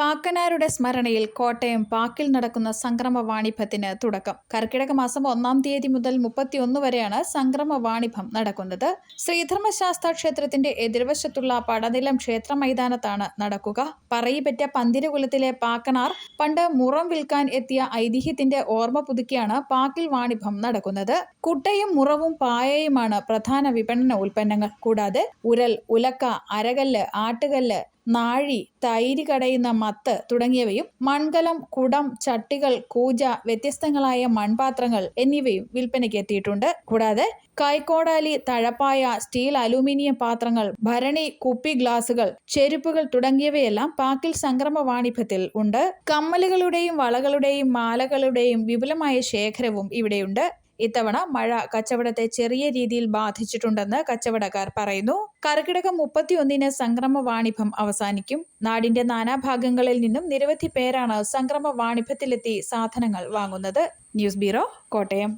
പാക്കനാരുടെ സ്മരണയിൽ കോട്ടയം പാക്കിൽ നടക്കുന്ന സംക്രമ വാണിഭത്തിന് തുടക്കം. കർക്കിടക മാസം ഒന്നാം തീയതി മുതൽ മുപ്പത്തിയൊന്ന് വരെയാണ് സംക്രമ വാണിഭം നടക്കുന്നത്. ശ്രീധർമ്മശാസ്ത്ര ക്ഷേത്രത്തിന്റെ എതിർവശത്തുള്ള പടനിലം ക്ഷേത്ര മൈതാനത്താണ് നടക്കുക. പറയിപ്പറ്റ പന്തിരകുലത്തിലെ പാക്കനാർ പണ്ട് മുറം വിൽക്കാൻ എത്തിയ ഐതിഹ്യത്തിന്റെ ഓർമ്മ പുതുക്കിയാണ് പാക്കിൽ വാണിഭം നടക്കുന്നത്. കുട്ടയും മുറവും പായയുമാണ് പ്രധാന വിപണന ഉൽപ്പന്നങ്ങൾ. കൂടാതെ ഉരൽ ഉലക്ക അരകല്ല് ആട്ടുകല്ല് നാഴി തൈര് കടയുന്ന മത്ത് തുടങ്ങിയവയും മൺകലം കുടം ചട്ടികൾ കൂജ വ്യത്യസ്തങ്ങളായ മൺപാത്രങ്ങൾ എന്നിവയും വിൽപ്പനയ്ക്ക് എത്തിയിട്ടുണ്ട്. കൂടാതെ കൈക്കോടാലി തഴപ്പായ സ്റ്റീൽ അലൂമിനിയം പാത്രങ്ങൾ ഭരണി കുപ്പി ഗ്ലാസുകൾ ചെരുപ്പുകൾ തുടങ്ങിയവയെല്ലാം പാക്കിൽ സംക്രമ വാണിഭത്തിൽ ഉണ്ട്. കമ്മലുകളുടെയും വളകളുടെയും മാലകളുടെയും വിപുലമായ ശേഖരവും ഇവിടെയുണ്ട്. ഇത്തവണ മഴ കച്ചവടത്തെ ചെറിയ രീതിയിൽ ബാധിച്ചിട്ടുണ്ടെന്ന് കച്ചവടക്കാർ പറയുന്നു. കർക്കിടകം മുപ്പത്തിയൊന്നിന് സംക്രമ വാണിഭം അവസാനിക്കും. നാടിന്റെ നാനാഭാഗങ്ങളിൽ നിന്നും നിരവധി പേരാണ് സംക്രമ വാണിഭത്തിലെത്തി സാധനങ്ങൾ വാങ്ങുന്നത്. News bureau Kottayam.